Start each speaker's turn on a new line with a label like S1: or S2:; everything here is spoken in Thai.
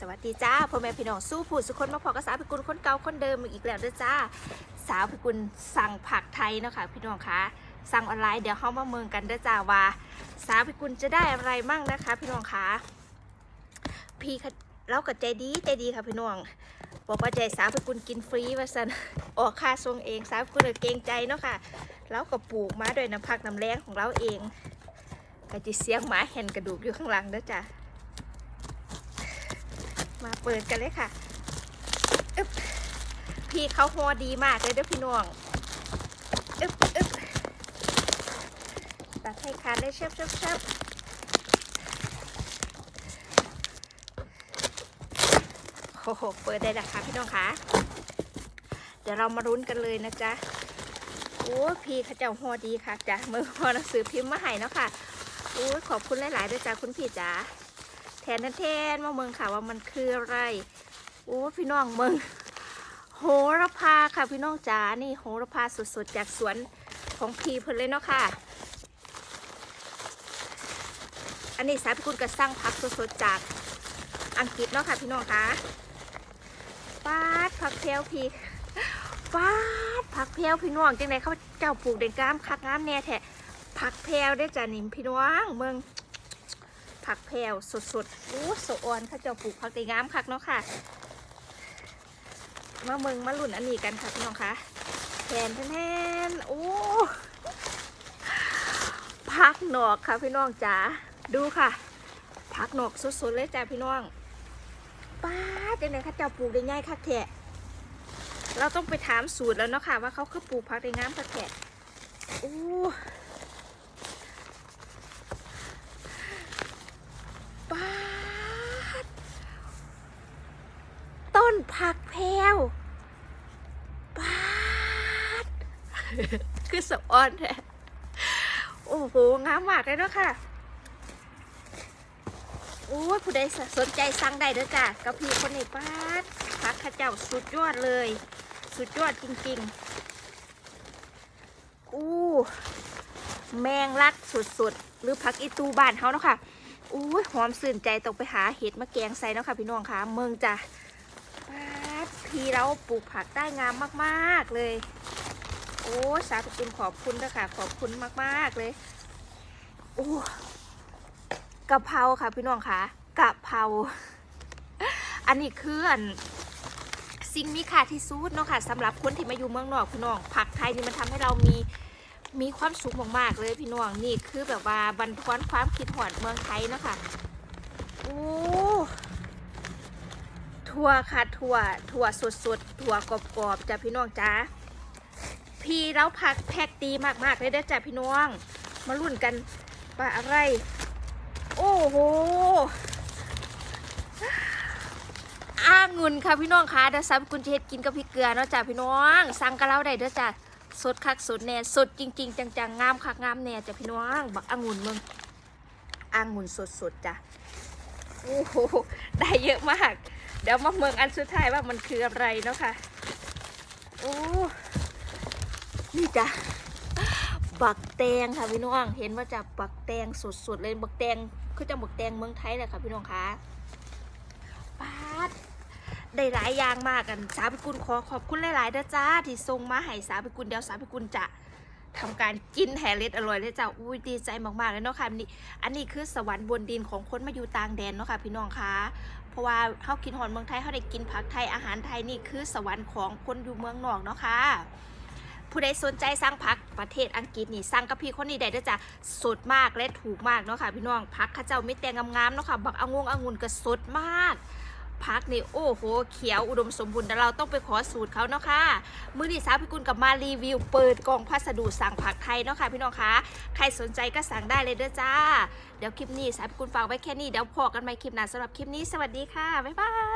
S1: สวัสดีจ้าพ่อแม่พี่น้องสู้ผู้สุคนมาพอกับสาวพิกุลคนเก่าคนเดิมอีกแล้วด้อจ้า สาวพิกุลสั่งผักไทยเนาะค่ะพี่น้องคะสั่งออนไลน์เดี๋ยวเข้ามาเมืองกันด้อจ้าว่า สาวพิกุลจะได้อะไรมั่งนะคะ พี่น้องคะพี่เรากับใจดีใจดีค่ะพี่น้องบอกว่าใจสาวพิกุลกินฟรีว่าสันออกค่าทรงเองสาวพิกุลก็เกรงใจเนาะค่ะเราก็ปลูกมาด้วยน้ำพักน้ำแรงของเราเองก็จะเสียงหมาเห็นกระดูกอยู่ข้างหลังด้อจ้า มาเปิดกันเลยค่ะอึ๊บพี่เขาฮอดีมากเลยเด้อพี่น้องอึ๊บอึ๊บตัดให้ขาดได้เชฟเชฟเชฟโอ้โห เปิดได้แล้วค่ะพี่น้องคะเดี๋ยวเรามารุ้นกันเลยนะจ๊ะ โอ้พี่เขาเจ้าฮอดีค่ะจ้ะมือพอหนังสือพิมพ์มาให้เนาะค่ะโอ้ขอบคุณหลายๆด้วยจ้ะคุณพี่จ๋า ทนนั่นแทนมาเมืองค่ะว่ามันคืออะไรโอ้พี่น้องเมืองโหระพาค่ะพี่น้องจ๋านี่โหระพาสดๆจากสวนของพีเพิ่นเลยเนาะค่ะ อันนี้สายพิกุลก็สร้างพักสดๆจากอังกฤษเนาะค่ะพี่น้องคะปาดผักเพลวพีปาดผักเพลวพี่น้องจังไดเขาเจ้าปลูกเด็กงามคักงามแน่แท้ผักเพลวได้จ้ะนิมพี่น้องเมือง ผักแพรวสดๆโอ้สะออนเขาเจะปลูกผักตีงามคักเนาะค่ะ มาเมืองมาลุ่นอันนี้กันค่ะพี่น้องคะแทนแทนโอ้ผักหนอกค่ะพี่น้องจ๋าดูค่ะผักหนอกสดๆเลยจ้าพี่น้องป้าจังไหนเขาเจ้าปลูกได้ง่ายคักแทะเราต้องไปถามสูตรแล้วเนาะค่ะว่าเขาคือปลูกผักได้งามคักแทะโอ้ ป้าดต้น ผักแพรวปาดคือสะออนแท้โอ้โหงามมากเลยเนาะค่ะโอ้ยผู้ใดสนใจสั่งได้เด้อจ้ะกับพี่คนนี้ป้าดผักข้าเจ้าสุดยอดเลย สุดยอดจริงๆอู้แมงลักสุดๆ หรือผักอีตูบ้านเขาเนาะค่ะอุ้หอมสื่นใจต้องไปหาเห็ดมาแกงใส่เนาะค่ะพี่น้องค่ะเมืองจ้ะป๊า พี่เราปลูกผักได้งามมากๆเลย โอ้สาธุคุณขอบคุณด้วยค่ะ ขอบคุณมากๆเลย โอ้กะเพราค่ะพี่น้องค่ะกะเพรา อันนี้คืออันสิ่งมีค่าที่สุดเนาะค่ะสำหรับคนที่มาอยู่เมืองนอกพี่น้อง ผักไทยนี่มันทำให้เรามีมีความสุขมากๆเลยพี่น้องนี่คือแบบว่าบันทอนความคิดหอดเมืองไทยเนาะค่ะโอ้ ถั่วค่ะถั่วถั่วสดๆถั่วกรอบๆจ้ะพี่น้องจ้าพี่แล้วผักแพ็กดีมากๆเลยเด้อจ้ะพี่น้อง มาลุ้นกันว่าอะไร โอ้โหอ้างุ่นค่ะพี่น้องค่ะเดี๋ยวซับกุญเชดกินกับพริกเกลือเนาะจ้ะพี่น้อง สั่งกับเราได้เด้อจ้ะสดคักสดแน่สดจริง ๆ จังๆงามคักงามแน่จ้ะพี่น้องบักอางุ่นมึงอางุ่นสดๆจ้ะโอ้โหได้เยอะมาก เดี๋ยวมาเมืองอันสุดท้ายว่ามันคืออะไรเนาะค่ะ โอ้ นี่จ้ะบักแตงค่ะพี่น้อง เห็นว่าจะบักแตงสดๆเลยบักแตงคือจะบักแตงเมืองไทยแหละค่ะพี่น้องคะปาดได้หลายอย่างมากกันสาวพิกุลขอขอบคุณหลายๆนะจ้าที่ส่งมาให้สาวพิกุลเดี๋ยวสาวพิกุลจะ ทำการกินแฮร์เรสอร่อยเลยจ้าอุ้ยดีใจมากๆเลยเนาะค่ะอันนี้อันนี้คือสวรรค์บนดินของคนมาอยู่ต่างแดนเนาะค่ะพี่น้องคะเพราะว่าเขากินหอนเมืองไทยเขาได้กินผักไทยอาหารไทยนี่คือสวรรค์ของคนอยู่เมืองนอกเนาะค่ะผู้ใดสนใจสั่งผักประเทศอังกฤษนี่สั่งกับพี่คนนี้ได้เด้อจ้ะสดมากและถูกมากเนาะค่ะพี่น้องผักข้าเจ้าไม่แต่งงามๆเนาะค่ะบักอ่งงองุ่นก็สดมาก พักนี่โอ้โห เขียวอุดมสมบูรณ์แต่เราต้องไปขอสูตรเขาเนาะค่ะมือนี่สาวพี่กุลกับมารีวิว เปิดกล่องพัสดุสั่งผักไทยเนาะค่ะพี่น้องคะใครสนใจก็สั่งได้เลยเด้อจ้า เดี๋ยวคลิปนี้สาวพิกุลฝากไว้แค่นี้เดี๋ยวพอกันใหม่คลิปหน้าสำหรับคลิปนี้สวัสดีค่ะบ๊ายบาย